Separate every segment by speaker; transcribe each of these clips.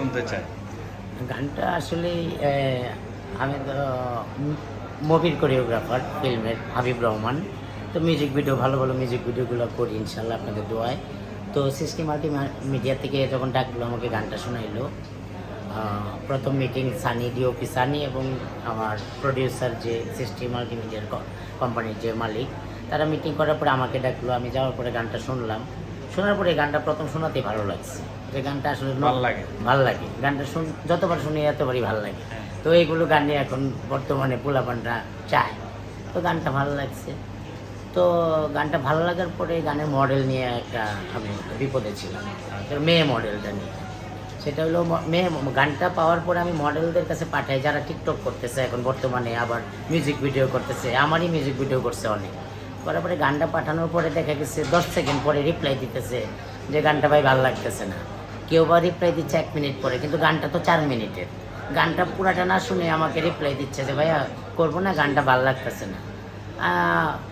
Speaker 1: শুনতে চায়
Speaker 2: গানটা আসলে আমি তো মুভির কোরিওগ্রাফার ফিল্মের হাবিব রহমান। তো মিউজিক ভিডিও ভালো ভালো মিউজিক ভিডিওগুলো করি ইনশাল্লাহ আপনাদের দোয়ায়। তো সিস্টেম মাল্টি মিডিয়া থেকে যখন ডাকলো, আমাকে গানটা শোনাইলো। প্রথম মিটিং সানি ডিওপি সানি এবং আমার প্রডিউসার যে সিস্টেম মাল্টি মিডিয়ার কোম্পানির যে মালিক, তারা মিটিং করার পরে আমাকে ডাকলো। আমি যাওয়ার পরে গানটা শুনলাম। শোনার পরে গানটা প্রথম শোনাতেই ভালো লাগছে। যে গানটা আসলে
Speaker 1: ভালো লাগে।
Speaker 2: ভালো লাগে। গানটা শুন যতবার শুনি এতবারই ভালো লাগে।
Speaker 1: হ্যাঁ।
Speaker 2: তো এইগুলো গান নিয়ে এখন বর্তমানে পোলাপানরা চায়। তো গানটা ভালো লাগছে। তো গানটা ভালো লাগার পরে গানের মডেল নিয়ে একটা আমি বিপদে ছিলাম। মেয়ে মডেলটা নিয়ে। সেটা হলো ম- মেয়ে গানটা পাওয়ার পরে আমি মডেলদের কাছে পাঠাই। যারা টিকটক করতেছে এখন বর্তমানে আবার মিউজিক ভিডিও করতেছে। আমারই মিউজিক ভিডিও করছে অনেক। করার পরে গানটা পাঠানোর পরে দেখা গেছে দশ সেকেন্ড পরে রিপ্লাই দিতেছে যে গানটা ভাই ভালো লাগতেছে না। কেউ বা রিপ্লাই দিচ্ছে এক মিনিট পরে, কিন্তু গানটা তো চার মিনিটের। গানটা পুরাটা না শুনে আমাকে রিপ্লাই দিচ্ছে যে, ভাইয়া, করব না, গানটা ভালো লাগতেছে না।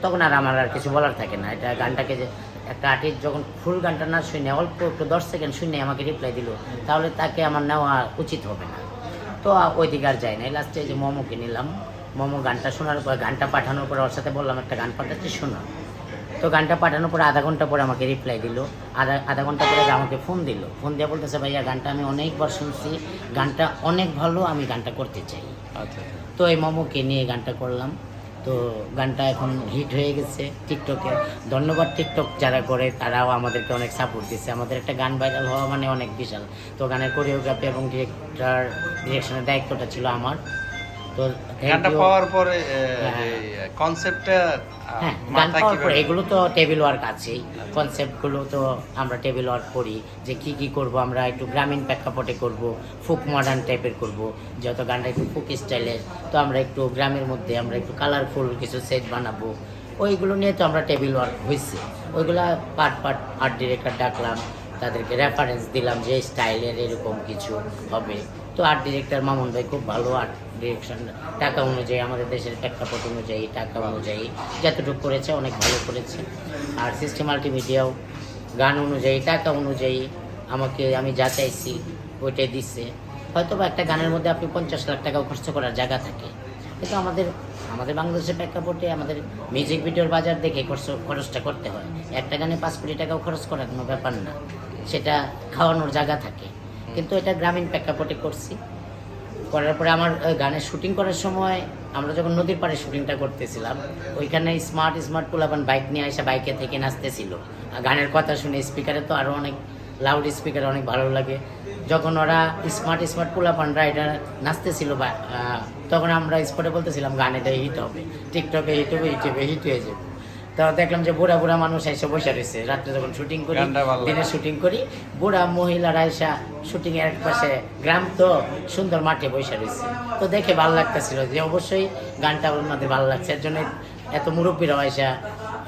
Speaker 2: তখন আর আমার আর কিছু বলার থাকে না। এটা গানটাকে যে একটা আর্টিস্ট যখন ফুল গানটা না শুনে, অল্প একটু দশ সেকেন্ড শুনে আমাকে রিপ্লাই দিল, তাহলে তাকে আমার নেওয়া উচিত হবে না। তো ওই দিকে আর যাই না লাস্টে যে মোমোকে নিলাম। মোমো গানটা শোনার পর গানটা পাঠানোর পর ওর সাথে বললাম একটা গান পাঠাচ্ছি শোনো। তো গানটা পাঠানোর পর আধা ঘণ্টা পরে আমাকে রিপ্লাই দিল। আধা আধা ঘণ্টা পরে আমাকে ফোন দিল। ফোন দিয়ে বলতেছে ভাইয়া গানটা আমি অনেকবার শুনছি। গানটা অনেক ভালো আমি গানটা করতে চাই।
Speaker 1: আচ্ছা।
Speaker 2: তো এই মোমোকে নিয়ে গানটা করলাম। তো গানটা এখন হিট হয়ে গেছে টিকটকে। ধন্যবাদ টিকটক যারা করে তারাও আমাদেরকে অনেক সাপোর্ট দিচ্ছে। আমাদের একটা গান ভাইরাল হওয়া মানে অনেক বিশাল। তো গানের কোরিওগ্রাফি এবং ডিরেক্টর ডিরেকশনের দায়িত্বটা ছিল আমার। তো
Speaker 1: গানটা পাওয়ার পরে
Speaker 2: হ্যাঁ।
Speaker 1: কনসেপ্টটা
Speaker 2: হ্যাঁ গান পাওয়ার পরে এগুলো তো টেবিল ওয়ার্ক আছেই। কনসেপ্টগুলো তো আমরা টেবিল ওয়ার্ক করি যে কি কি করব আমরা একটু গ্রামীণ প্রেক্ষাপটে করব ফোক মডার্ন টাইপের করব যত গানটা একটু ফোক স্টাইলের তো আমরা একটু গ্রামের মধ্যে আমরা একটু কালারফুল কিছু সেট বানাবো। ওইগুলো নিয়ে তো আমরা টেবিল ওয়ার্ক হয়েছে ওইগুলা পার্ট পার্ট আর্ট ডিরেক্টর ডাকলাম তাদেরকে রেফারেন্স দিলাম যে স্টাইলের এরকম কিছু হবে। তো আর্ট ডিরেক্টর মামুন ভাই খুব ভালো আর্ট ডিরেকশন টাকা অনুযায়ী, আমাদের দেশের প্রেক্ষাপট অনুযায়ী, টাকা অনুযায়ী, যতটুকু করেছে, অনেক ভালো করেছে। আর সিস্টেম মাল্টিমিডিয়াও, গান অনুযায়ী, টাকা অনুযায়ী আমাকে, আমি যা চাইছি, ওইটাই দিচ্ছে। হয়তো বা একটা গানের মধ্যে আপনি পঞ্চাশ লাখ টাকাও খরচ করার জায়গা থাকে। কিন্তু আমাদের আমাদের বাংলাদেশের প্রেক্ষাপটে আমাদের মিউজিক ভিডিওর বাজার দেখে খরচ, খরচটা করতে হয়। একটা গানে পাঁচ কোটি টাকাও খরচ করার কোনো ব্যাপার না। সেটা খাওয়ানোর জায়গা থাকে। কিন্তু এটা গ্রামীণ প্রেক্ষাপটে করছি। করার পরে আমার গানের শুটিং করার সময় আমরা যখন নদীর পাড়ে শুটিংটা করতেছিলাম, ওইখানে স্মার্ট স্মার্ট পোলাপান বাইক নিয়ে এসে বাইকে থেকে নাচতেছিল। গানের কথা শুনে স্পিকারে তো আরও অনেক লাউড স্পিকার অনেক ভালো লাগে। যখন ওরা স্মার্ট স্মার্ট পোলাপানরা এটা নাচতেছিল বা তখন আমরা স্পটে বলতেছিলাম, গান এটা হিট হবে। টিকটকে হিট হবে ইউটিউবে হিট হয়ে যাবে। তো দেখলাম যে বুড়া বুড়া মানুষ এসে বসে রয়েছে। রাত্রে যখন শুটিং করি। দিনে শুটিং করি বুড়া মহিলারা এসা শুটিং এর এক পাশে গ্রাম তো সুন্দর মাঠে বসে রয়েছে। তো দেখে ভালো লাগতেছিল যে অবশ্যই গানটা ওনাদের ভালো লাগছে। এর জন্য এত মুরব্বীরা এসা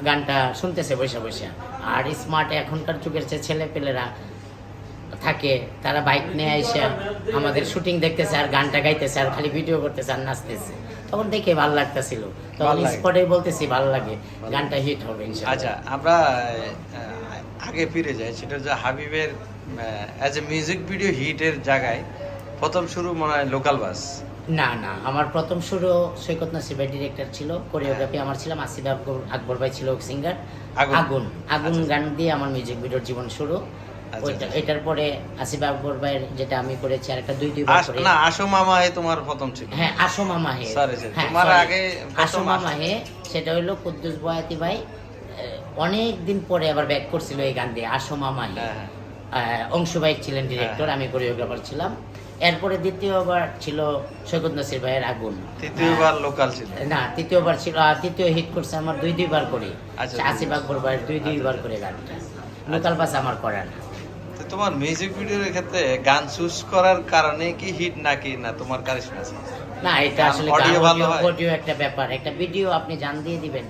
Speaker 2: গানটা শুনতেছে বসে বসে। আর স্মার্ট এখনকার যুগের যে ছেলে পেলেরা থাকে তারা বাইক নিয়ে এসে আমাদের শুটিং দেখতেছে আর গানটা গাইতেছে আর খালি ভিডিও করতেছে আর নাচতেছে তখন দেখে ভালো লাগতেছিল তখন
Speaker 1: লাগে।
Speaker 2: বলতেছি ভালো লাগে গানটা হিট হবে
Speaker 1: আচ্ছা আমরা আগে ফিরে যাই সেটা হচ্ছে হাবিবের অ্যাজ এ মিউজিক ভিডিও হিটের জায়গায় প্রথম শুরু মনে হয় লোকাল বাস
Speaker 2: না না আমার প্রথম শুরু সৈকত নাসির ভাই ডিরেক্টর ছিল কোরিওগ্রাফি আমার ছিলাম আসিফ আকবর আকবর ভাই ছিল সিঙ্গার
Speaker 1: আগুন।
Speaker 2: আগুন আগুন
Speaker 1: আচ্ছা।
Speaker 2: গান দিয়ে আমার মিউজিক ভিডিওর জীবন শুরু
Speaker 1: আচ্ছা, আচ্ছা।
Speaker 2: এটার পরে আসিফ আকবর ভাইয়ের যেটা আমি করেছি আর একটা দুই করে
Speaker 1: না মামা হে তোমার প্রথম ছিল।
Speaker 2: হ্যাঁ মামা হে। হ্যাঁ,
Speaker 1: তোমার আগে
Speaker 2: মামা হে সেটা হইল কুদ্দুস বয়াতি ভাই অনেক দিন পরে আবার ব্যাক করছিল এই গান দিয়ে আসো মামা হে।
Speaker 1: হ্যাঁ, হ্যাঁ।
Speaker 2: অংশু ভাই ছিলেন ডিরেক্টর। আমি কোরিওগ্রাফার ছিলাম। এরপরে দ্বিতীয়বার ছিল সৈকত নাসির ভাইয়ের আগুন।
Speaker 1: তৃতীয়বার লোকাল ছিল।
Speaker 2: না তৃতীয়বার ছিল আর তৃতীয় হিট করছে আমার দুই দুইবার করে।
Speaker 1: আচ্ছা,
Speaker 2: আসিফ আকবর ভাইয়ের দুই দুইবার করে গানটা। লোকাল বাস আমার করে না
Speaker 1: তোমার মিউজিক ভিডিওর ক্ষেত্রে গান চুজ করার কারণে কি হিট নাকি না? তোমার কারিশমা আছে?
Speaker 2: না এটা আসলে
Speaker 1: audio ভালো?
Speaker 2: অডিও একটা ব্যাপার। একটা ভিডিও আপনি জান দিয়ে দিবেন।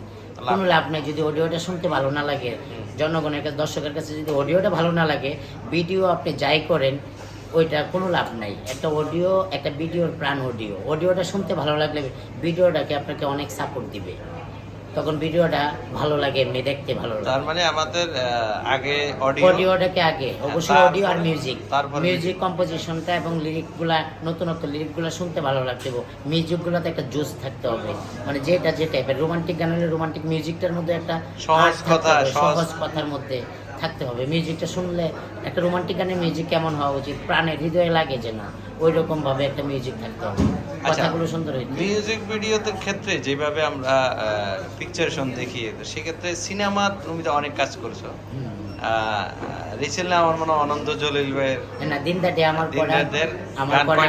Speaker 2: কোনো লাভ নেই যদি অডিওটা শুনতে ভালো না লাগে। জনগণের কাছে দর্শকের কাছে যদি অডিওটা ভালো না লাগে ভিডিও আপনি যাই করেন ওইটা কোনো লাভ নাই। একটা অডিও একটা ভিডিওর প্রাণ অডিও অডিওটা শুনতে ভালো লাগলে ভিডিওটাকে আপনাকে অনেক সাপোর্ট দিবে। তখন ভিডিওটা ভালো লাগে এমনি দেখতে ভালো লাগে।
Speaker 1: তার মানে আমাদের আগে অডিও
Speaker 2: অডিওটাকে আগে অবশ্যই অডিও আর মিউজিক মিউজিক কম্পোজিশনটা এবং লিরিকগুলা নতুনত্ব লিরিকগুলো শুনতে ভালো লাগতে মিউজিকগুলোতে একটা জোস থাকতে হবে। মানে যেটা যে টাইপের রোমান্টিক গান হলে রোমান্টিক মিউজিকটার মধ্যে একটা
Speaker 1: সহজ কথা, সহজ
Speaker 2: কথার মধ্যে। থাকতে হবে মিউজিকটা শুনলে একটা রোমান্টিক গানের মিউজিক কেমন হওয়া উচিত প্রাণের হৃদয়ে লাগে যে না ওই রকম ভাবে একটা মিউজিক থাকতে হবে
Speaker 1: আচ্ছা
Speaker 2: কথাগুলো সুন্দর হবে।
Speaker 1: মিউজিক ভিডিওতে ক্ষেত্রে যেভাবে আমরা পিকচারেশন দেখি সেক্ষেত্রে সিনেমা তুমি তো অনেক কাজ করছ। রিসেন্টলি আমার মনে অনন্ত জলিল ভাইয়ের
Speaker 2: না দিন দা ডে আমার
Speaker 1: দিন
Speaker 2: করা আমার করা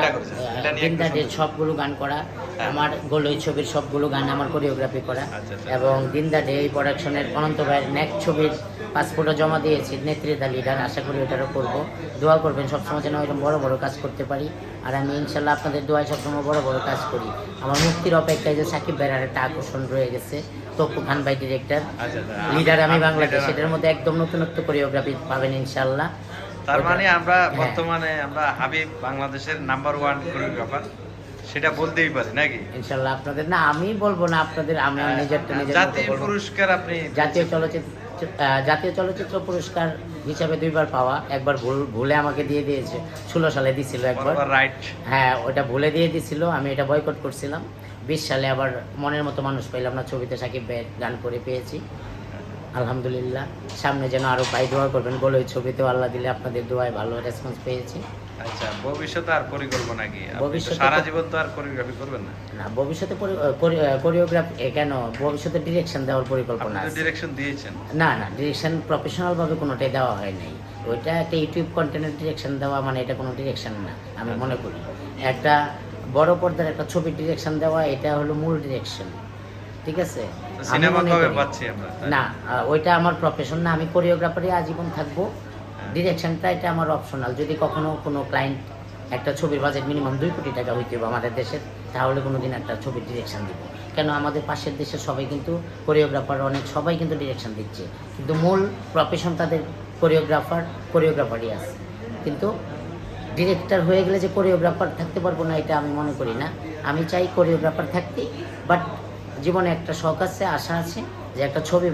Speaker 2: দা ডে সবগুলো গান করা
Speaker 1: হ্যাঁ।
Speaker 2: আমার গোলই ছবির সবগুলো গান আমার কোরিওগ্রাফি করা
Speaker 1: আচ্ছা, আচ্ছা।
Speaker 2: এবং দিন দা ডে এই প্রোডাকশনের অনন্ত ভাইয়ের নেক্সট ছবির পাসপোর্টও জমা দিয়েছি নেত্রীতা লিডার আশা করি ওটারও করব। দোয়া করবেন সবসময় যেন এরকম বড় বড় কাজ করতে পারি। আর আমি ইনশাল্লাহ আপনাদের দোয়ায় সবসময় বড় বড় কাজ করি। আমার মুক্তির অপেক্ষায় যে সাকিব ভাইয়ের একটা আকর্ষণ রয়ে গেছে তপু খান ভাই ডিরেক্টর। লিডার আমি বাংলাদেশ এটার মধ্যে একদম নতুনত্ব কোরিওগ্রাফি পাবেন ইনশাল্লাহ।
Speaker 1: তার মানে আমরা
Speaker 2: হ্যাঁ।
Speaker 1: বর্তমানে আমরা হাবিব বাংলাদেশের নাম্বার ওয়ান কোরিওগ্রাফার সেটা বলতেই পারি নাকি?
Speaker 2: ইনশাল্লাহ আপনাদের না আমি বলব না আপনাদের আমি নিজের
Speaker 1: হ্যাঁ, জাতীয় পুরস্কার আপনি
Speaker 2: জাতীয় চলচ্চিত্র জাতীয় চলচ্চিত্র পুরস্কার হিসাবে দুইবার পাওয়া একবার ভুল ভুলে আমাকে দিয়ে দিয়েছে। ষোলো সালে দিছিল একবার।
Speaker 1: রাইট
Speaker 2: হ্যাঁ ওটা ভুলে দিয়ে দিছিল আমি এটা বয়কট করছিলাম। বিশ সালে আবার মনের মতো মানুষ পাইলাম না ছবিতে সাকিব ভাইয়ের গান করে পেয়েছি। আলহামদুলিল্লাহ সামনে যেন আরও পাই দোয়া করবেন বলে ওই ছবিতেও আল্লাহ দিলে আপনাদের দোয়ায় ভালো রেসপন্স পেয়েছি।
Speaker 1: আচ্ছা ভবিষ্যতে আর পরিকল্পনা কি?
Speaker 2: ভবিষ্যতে
Speaker 1: সারা জীবন তো আর কোরিওগ্রাফি করবেন না।
Speaker 2: না ভবিষ্যতে কোরিওগ্রাফি কেন? ভবিষ্যতে ডিরেকশন দেওয়ার পরিকল্পনা আছে।
Speaker 1: ডিরেকশন দিয়েছেন।
Speaker 2: না না ডিরেকশন প্রফেশনাল ভাবে কোনোটাই দেওয়া হয় নাই। ওইটা একটা ইউটিউব কন্টেন্টের ডিরেকশন দেওয়া মানে এটা কোনো ডিরেকশন না আমি মনে করি। একটা বড় পর্দার একটা ছবির ডিরেকশন দেওয়া এটা হলো মূল ডিরেকশন ঠিক আছে?
Speaker 1: সিনেমা কবে পাচ্ছি আমরা
Speaker 2: না? ওইটা আমার প্রফেশন না আমি কোরিওগ্রাফারই আজীবন থাকব।
Speaker 1: হ্যাঁ।
Speaker 2: ডিরেকশনটা এটা আমার অপশনাল যদি কখনো কোনো ক্লায়েন্ট একটা ছবির বাজেট মিনিমাম দুই কোটি টাকা হইতে হবে আমাদের দেশের তাহলে কোনো দিন একটা ছবির ডিরেকশন দিব। কেন আমাদের পাশের দেশের সবাই কিন্তু কোরিওগ্রাফার অনেক সবাই কিন্তু ডিরেকশন দিচ্ছে। কিন্তু মূল প্রফেশন তাদের কোরিওগ্রাফার কোরিওগ্রাফারই আছে। কিন্তু ডিরেক্টর হয়ে গেলে যে কোরিওগ্রাফার থাকতে পারব না এটা আমি মনে করি না। আমি চাই কোরিওগ্রাফার থাকতে বাট জীবনে একটা শখ আছে আশা আছে যে একটা ছবি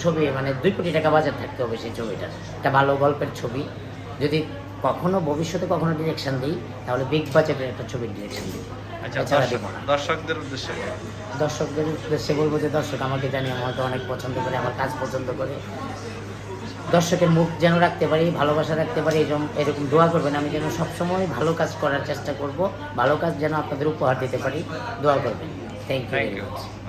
Speaker 2: ছবি মানে দুই কোটি টাকা বাজার থাকতে হবে সেই ছবিটার। একটা ভালো গল্পের ছবি। যদি কখনো ভবিষ্যতে কখনো ডিরেকশন দিই তাহলে বিগ বাজেটের একটা ছবির ডিরেকশন দিই।
Speaker 1: আচ্ছা। দর্শকদের উদ্দেশ্যে।
Speaker 2: দর্শকদের উদ্দেশ্যে বলব যে দর্শক আমাকে জানি আমাকে অনেক পছন্দ করে আমার কাজ পছন্দ করে। দর্শকের মুখ যেন রাখতে পারি ভালোবাসা রাখতে পারি এরকম এরকম দোয়া করবেন। আমি যেন সবসময় ভালো কাজ করার চেষ্টা করব ভালো কাজ যেন আপনাদের উপহার দিতে পারি দোয়া করবেন। Thank you
Speaker 1: Thank
Speaker 2: very
Speaker 1: you.
Speaker 2: much.